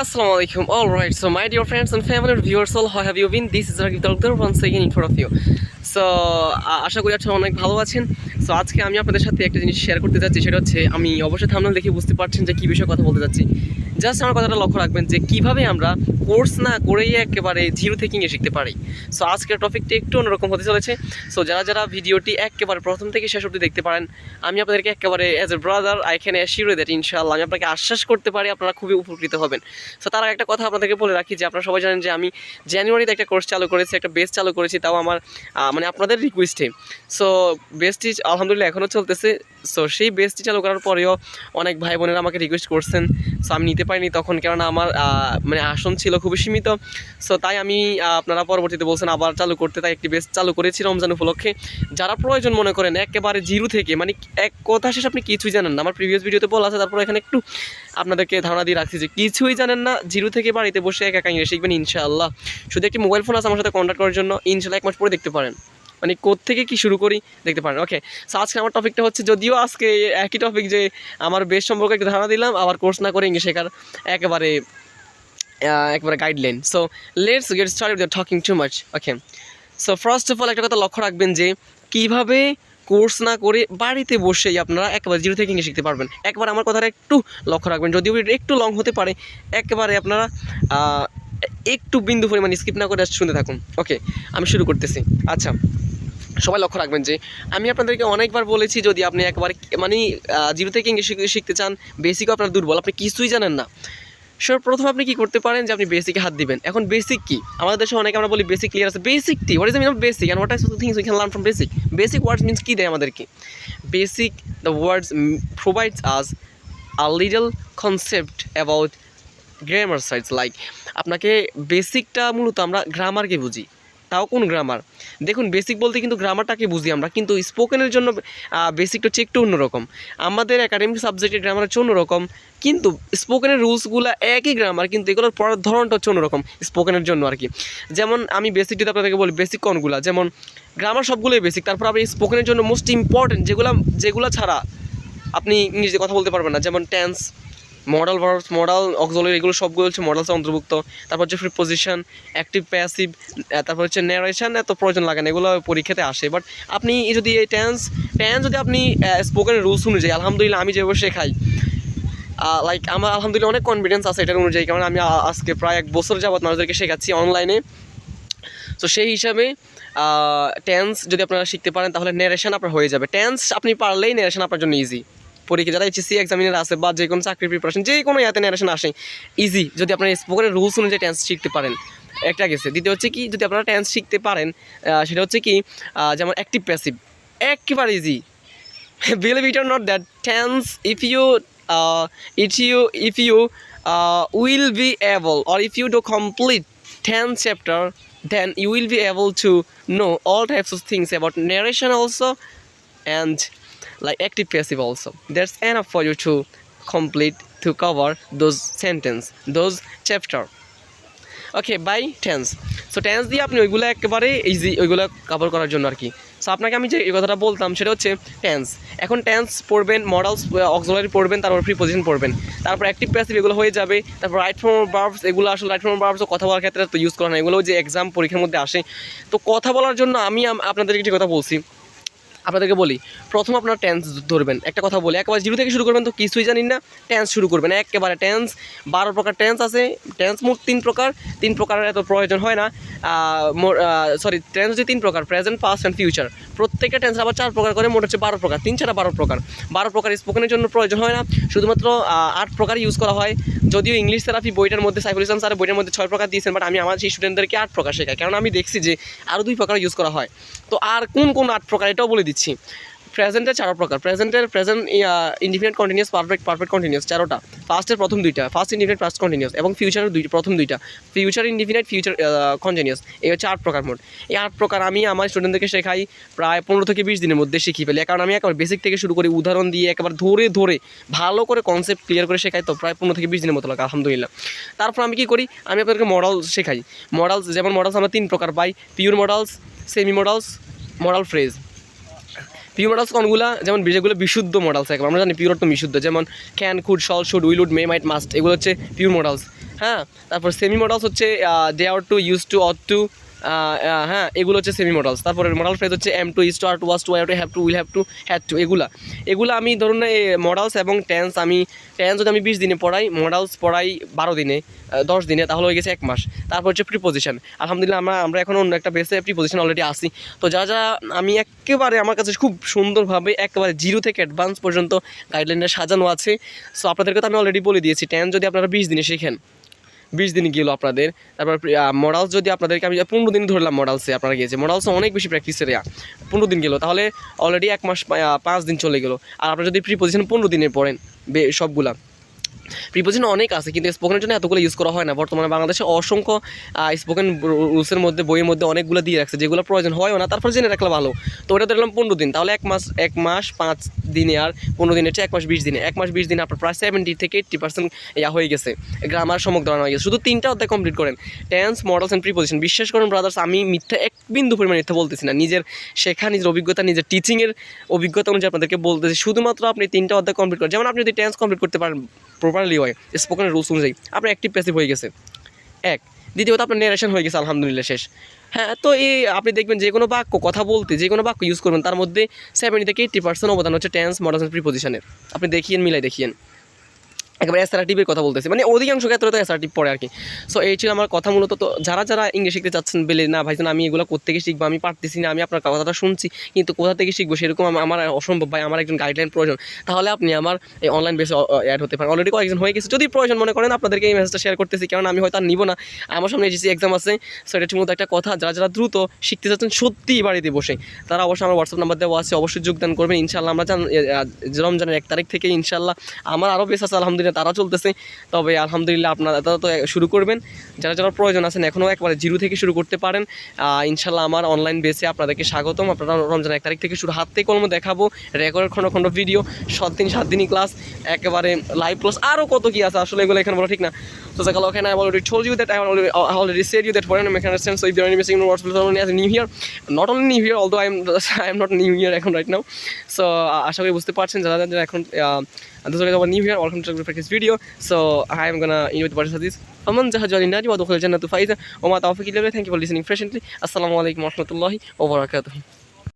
Assalamu alaikum. All right, so my dear friends and family viewers, all how have you been? This is Rakib Talkdar once again in front of you. So আশা করি আপনারা অনেক ভালো আছেন so আজকে আমি আপনাদের সাথে একটা জিনিস শেয়ার করতে যাচ্ছি, সেটা হচ্ছে আমি অবশ্যই থামনাল দেখে বুঝতে পারছেন যে কী বিষয়ে কথা বলতে যাচ্ছি। জাস্ট আমার কথাটা লক্ষ্য রাখবেন যে কীভাবে আমরা কোর্স না করেই একেবারে জিরো থেকে ইংলিশ শিখতে পারি। সো আজকের টপিকটি একটু অন্যরকম হতে চলেছে। সো যারা যারা ভিডিওটি একেবারে প্রথম থেকে শেষ অবধি দেখতে পারেন, আমি আপনাদেরকে একেবারে as a brother can assure that ইনশাআল্লাহ আমি আপনাকে আশ্বাস করতে পারি আপনারা খুবই উপকৃত হবেন। সো তার একটা কথা আপনাদেরকে বলে রাখি যে আপনারা সবাই জানেন যে আমি জানুয়ারিতে একটা কোর্স চালু করেছি, একটা বেস চালু করেছি, তাও আমার মানে আপনাদের রিকোয়েস্টে সো বেসটি আলহামদুলিল্লাহ এখনও চলতেছে। সো সেই বেসটি চালু করার পরেও অনেক ভাই বোনেরা আমাকে রিকোয়েস্ট করছেন। সো আমি নিতে পারিনি তখন, কেননা আমার মানে আসন ছিল খুবই সীমিত। সো তাই আমি আপনারা পরবর্তীতে বলছেন আবার চালু করতে। তাই একটি বেস চালু করেছি রমজান উপলক্ষে। যারা প্রয়োজন মনে করেন, একেবারে জিরো থেকে মানে এক কথা শেষ আপনি কিছুই জানেন না। আমার প্রিভিয়াস ভিডিওতে বলা আছে, তারপর এখানে একটু আপনাদেরকে ধারণা দিয়ে রাখছি যে কিছুই জানেন না, জিরো থেকে বাড়িতে বসে একা একা ইংরেজি শিখবেন ইনশাআল্লাহ। শুধু একটি মোবাইল ফোন আছে আমার সাথে কন্ট্যাক্ট করার জন্য, ইনশাআল্লাহ এক মাস পরে দেখতে পারেন। মানে থেকে কি শুরু করি দেখতে পারেন। ওকে সো আজকে আমার টপিকটা হচ্ছে যদিও আজকে একই টপিক যে আমার বেশ সম্পর্কে একটু ধারণা দিলাম, আবার কোর্স না করে ইংলিশ শেখার একেবারে একবারে guideline so let's get start with talking too much okay so first of all একটা কথা লক্ষ্য রাখবেন যে কীভাবে কোর্স না করে বাড়িতে বসেই আপনারা একেবারে জিরো থেকে ইংলিশ শিখতে পারবেন। একবার আমার কথাটা একটু লক্ষ্য রাখবেন, যদিও একটু লং হতে পারে, একেবারে আপনারা একটু বিন্দু পরিমাণ স্কিপ না করে শুনতে থাকুন। ওকে আমি শুরু করতেছি। আচ্ছা সবাই লক্ষ্য রাখবেন যে আমি আপনাদেরকে অনেকবার বলেছি যদি আপনি একবার মানে জিরো থেকে ইংলিশ শিখ- শিখতে চান বেসিকও আপনার দুর্বল, আপনি কিছুই জানেন না। সর প্রথম আপনি কি করতে পারেন যে আপনি বেসিকে হাত দিবেন। এখন বেসিক কি? আমাদের দেশে অনেকে আমরা বলি বেসিক ক্লিয়ার আছে। Basic T what is mean of basic and what is things we can learn from basic basic words means কী দেয় আমাদেরকে? Basic the words provides us a little concept about grammar sides like আপনাকে বেসিকটা মূলত আমরা গ্রামারকে বুঝি। তাও কোন grammar দেখুন বেসিক বলতে কিন্তু গ্রামারটাকে বুঝি আমরা, কিন্তু স্পোকেনের জন্য বেসিকটা হচ্ছে একটু অন্যরকম। আমাদের একাডেমিক সাবজেক্টের গ্রামার হচ্ছে অন্যরকম, কিন্তু স্পোকেনের রুলসগুলো একই গ্রামার কিন্তু এগুলোর পড়ার ধরনটা হচ্ছে অন্যরকম স্পোকেনের জন্য আর কি যেমন আমি বেসিক যদি আপনাদেরকে বলি বেসিক কোনগুলো? যেমন গ্রামার সবগুলোই বেসিক তারপর আপনি স্পোকেনের জন্য মোস্ট ইম্পর্টেন্ট যেগুলো যেগুলো ছাড়া আপনি ইংরেজিতে কথা বলতে পারবেন না, যেমন tense modal verbs modal auxiliary এগুলো সবগুলো হচ্ছে মডেলসে অন্তর্ভুক্ত। তারপর হচ্ছে প্রিপোজিশন অ্যাক্টিভ প্যাসিভ তারপর হচ্ছে ন্যারেশন এত প্রয়োজন লাগে না, এগুলো পরীক্ষাতে আসে। বাট আপনি যদি এই টেন্স টেন্স যদি আপনি স্পোকেন রুলস অনুযায়ী, আলহামদুলিল্লাহ আমি যেভাবে শেখাই লাইক আমার আলহামদুলিল্লাহ অনেক কনফিডেন্স আছে এটার অনুযায়ী, কারণ আমি আজকে প্রায় এক বছর যাবত মানুষদেরকে শেখাচ্ছি অনলাইনে তো সেই হিসাবে টেন্স যদি আপনারা শিখতে পারেন, তাহলে ন্যারেশন আপনার হয়ে যাবে। টেন্স আপনি পারলেই ন্যারেশন আপনার জন্য ইজি পরীক্ষা, যারা এইচএসি এক্সামিনার আছে বা যে কোনো চাকরির প্রিপারেশন যে কোনো ইয়াতে নারেশন আসে ইজি যদি আপনার স্পোকনের রুলস অনুযায়ী ট্যান্স শিখতে পারেন। একটা গেছে। দ্বিতীয় হচ্ছে কি, যদি আপনারা ট্যান্স শিখতে পারেন সেটা হচ্ছে কি যেমন অ্যাক্টিভ প্যাসিভ একেবারে easy believe it or not that tense if you it you if you will be able or if you do complete tense chapter then you will be able to know all types of things about narration also and like active passive also. That's enough for you to complete, to cover those sentence, those chapter. Okay by tense so tense দিয়ে আপনি ওইগুলো একেবারে easy ওইগুলো cover করার জন্য আর কি। So আপনাকে আমি যে এই কথাটা বলতাম, সেটা হচ্ছে টেন্স এখন টেন্স পড়বেন মডেলস অক্সিলারি পড়বেন, তারপর প্রিপোজিশন পড়বেন। তারপর অ্যাক্টিভ প্যাসিভ এগুলো হয়ে যাবে, তারপর রাইট ফর্ম ভার্বস এগুলো আসলে রাইট ফর্ম ভার্বসও কথা বলার ক্ষেত্রে তো ইউজ করা না। এগুলো যে এক্সাম পরীক্ষার মধ্যে আসে। তো কথা বলার জন্য আম- আপনাদেরকে একটি কথা বলছি। আপনাদেরকে বলি, প্রথম আপনার টেন্স ধরবেন। একটা কথা বলি, একেবারে জিরো থেকে শুরু করবেন তো কিছুই জানেন না টেন্স শুরু করবেন। একেবারে টেন্স বারো প্রকার টেন্স আছে টেন্স মোট তিন প্রকার, তিন প্রকারের এত প্রয়োজন হয় না। সরি টেন্স হচ্ছে তিন প্রকার প্রেজেন্ট পাস্ট অ্যান্ড ফিউচার প্রত্যেকটা টেন্স আবার চার প্রকার করে, মোট হচ্ছে বারো প্রকার, তিন ছাড়া বারো প্রকার। বারো প্রকার স্পোকেনের জন্য প্রয়োজন হয় না, শুধুমাত্র আট প্রকার ইউজ করা হয়। যদিও ইংলিশ থেরাপি বইটার মধ্যে, সাইফুল ইসলাম স্যার বইটার মধ্যে ছয় প্রকার দিয়েছেন বাট আমি আমার সেই স্টুডেন্টদেরকে আট প্রকার শেখাই। কারণ আমি দেখছি যে আরও দুই প্রকার ইউজ করা হয়। তো আর কোন কোন আট প্রকার, এটাও বলে দিচ্ছি। প্রেজেন্টের চার প্রকার। প্রেজেন্টের present indefinite continuous perfect perfect continuous চারোটা। ফার্স্টের প্রথম দুইটা। ফার্স্ট ইন্ডিফিনিট ফার্স্ট কন্টিনিউস এবং ফিউচারের দুই, প্রথম দুইটা। ফিউচার ইন্ডিফিনিট ফিউচার কন্টিনিউস এই হচ্ছে আট প্রকার মোট। এই আট প্রকার আমি আমার স্টুডেন্টদেরকে শেখাই প্রায় পনেরো থেকে বিশ দিনের মধ্যে শিখিয়ে ফেলি। কারণ আমি একবার বেসিক থেকে শুরু করি, উদাহরণ দিয়ে একবার ধরে ধরে ভালো করে কনসেপ্ট ক্লিয়ার করে শেখাই তো প্রায় পনেরো থেকে বিশ দিনের মতো লাগে, আলহামদুলিল্লাহ। তারপর আমি কী করি? আমি আপনাদেরকে মডেল শেখাই। মডেলস যেমন মডেলস আমরা তিন প্রকার পাই। Pure modals semi modals modal phrase pure modals কোনগুলো? যেমন যেগুলো বিশুদ্ধ মডেলস একবার। আমরা জানি পিউর তো বিশুদ্ধ। যেমন can could shall should will would may might must এগুলো হচ্ছে পিউর মডেলস হ্যাঁ? তারপর সেমি মডেলস হচ্ছে dare to use to ought to হ্যাঁ এগুলো হচ্ছে সেমি মডেলস তারপরে মডেল ফ্রেজ হচ্ছে am to is to are to was to I to have to will have to had to এগুলো। এগুলো আমি ধরুন না মডেলস এবং টেন্স আমি টেন্স যদি আমি বিশ দিনে পড়াই মডেলস পড়াই বারো দিনে দশ দিনে, তাহলে হয়ে গেছে এক মাস। তারপর হচ্ছে প্রিপোজিশন আলহামদুলিল্লাহ, আমরা আমরা এখন অন্য একটা বেসে প্রিপোজিশন অলরেডি আসি তো যা যা আমি একেবারে আমার কাছে খুব সুন্দরভাবে একেবারে জিরো থেকে অ্যাডভান্স পর্যন্ত গাইডলাইনটা সাজানো আছে সো আপনাদেরকে তো আমি অলরেডি বলে দিয়েছি টেন যদি আপনারা বিশ দিনে শেখেন। বিশ দিন গেলো আপনাদের। তারপর মডালস যদি আপনাদেরকে আমি, পনেরো দিন ধরলাম মডালসে আপনারা গিয়েছে। মডালসে অনেক বেশি প্র্যাকটিসের পনেরো দিন গেলো, তাহলে অলরেডি এক মাস পাঁচ দিন চলে গেলো। আর আপনারা যদি প্রি পজিশন পনেরো দিনে পড়েন সবগুলা। প্রিপোজিশন অনেক আছে, কিন্তু স্পোকেনের জন্য এতগুলো ইউজ করা হয় না। বর্তমানে বাংলাদেশে অসংখ্য স্পোকেন রুলসের মধ্যে, বইয়ের মধ্যে অনেকগুলো দিয়ে রাখছে, যেগুলো প্রয়োজন হয় না, তারপর জেনে রাখলে ভালো। তো ওটা দেখলাম পনেরো দিন, তাহলে এক মাস এক মাস পাঁচ দিনে আর পনেরো দিনের চেয়ে এক মাস বিশ দিনে। এক মাস বিশ দিনে আপনার প্রায় সেভেন্টি থেকে এইট্টি পার্সেন্ট ইয়া হয়ে গেছে গ্রামার সমক ধরানো হয়ে গেছে। শুধু তিনটা অধ্যায় কমপ্লিট করেন টেন্স মডেলস অ্যান্ড প্রিপোজিশন বিশ্বাস করেন ব্রাদার্স আমি মিথ্যা এক বিন্দু পরিমাণ মিথ্যা বলতেছি না। নিজের শেখা, নিজের অভিজ্ঞতা, নিজের টিচিংয়ের অভিজ্ঞতা অনুযায়ী আপনাদেরকে বলতেছি, শুধুমাত্র আপনি তিনটা অধ্যায় কমপ্লিট করেন। যেমন আপনি যদি টেন্স কমপ্লিট করতে পারেন প্রপারলি হয় স্পোকেনের রুলস অনুযায়ী। আপনার অ্যাক্টিভ প্যাসিভ হয়ে গেছে। এক। দ্বিতীয়ত, আপনার নেরেশন হয়ে গেছে, আলহামদুলিল্লাহ, শেষ। হ্যাঁ তো এই আপনি দেখবেন যে কোনো বাক্য, কথা বলতে যে কোনো বাক্য ইউজ করবেন, তার মধ্যে সেভেন্টি থেকে এইট্টি পার্সেন্ট অবদান হচ্ছে টেন্স মডার্ন প্রিপোজিশনের আপনি দেখিয়েন, মিলাই দেখিয়েন। একেবারে অ্যাসার্টিভের কথা বলতেছি। মানে অধিকাংশ ক্ষেত্রে তো অ্যাসার্টিভ পড়ে আর কি সো এই ছিল আমার কথা মূলত। তো যারা যারা ইংলিশ শিখতে চাচ্ছেন, বেলে না, ভাই আমি এগুলো কোথেকে শিখব? আমি পারতেছি না, আমি আপনার কথাটা শুনছি, কিন্তু কোথা থেকে শিখব? সেরকম আমার অসম্ভব, ভাই, আমার একজন গাইডলাইন প্রয়োজন। তাহলে আপনি আমার এই অনলাইন বেসে অ্যাড হতে পারেন। অলরেডি কয়েকজন হয়ে গেছে। যদি প্রয়োজন মনে করেন, আপনাদেরকে এই মেসেজটা শেয়ার করতেছি কারণ আমি হয়তো আর নিব না। আমার সামনে এসেছি এক্সাম আছে সো এটা ঠিকমতো একটা কথা। যারা যারা দ্রুত শিখতে চাচ্ছেন, সত্যিই বাড়িতে বসে। তারা অবশ্যই আমার হোয়াটসঅ্যাপ নাম্বার দেওয়া আছে, অবশ্যই যোগদান করবেন। ইনশাল্লাহ আমরা জান রমজানের এক তারিখ থেকে ইনশাল্লাহ আমার আরও বেশ আছে, আলহামদুলিল্লাহ। তারা চলতেছে তবে আলহামদুলিল্লাহ আপনারা তারা তো শুরু করবেন যারা যারা প্রয়োজন আছেন এখনও একবারে জিরো থেকে শুরু করতে পারেন ইনশাল্লাহ আমার অনলাইন বেসে আপনাদেরকে স্বাগতম আপনারা রমজান এক তারিখ থেকে শুরু হাত থেকে কলম দেখাবো রেকর্ড খণ্ড খণ্ড ভিডিও সাত দিন সাত দিনই ক্লাস একেবারে লাইভ ক্লাস আরও কত কি আছে আসলে এগুলো এখানে বলা ঠিক না So Zakal, okay, I already told you that I already, I already said you that foreign American understand. So if there are any missing words, please only as new here. Not only new here, এখন now. So uh, আশা করি বুঝতে পারছেন যারা যারা এখন uh, those are new here. Welcome to the practice video. So I am gonna invite the participants. فمن زهج عن النار ودخل الجنة فائزا وما توفيق إلا بالله. Thank you for listening patiently. السلام عليكم ورحمة الله وبركاته.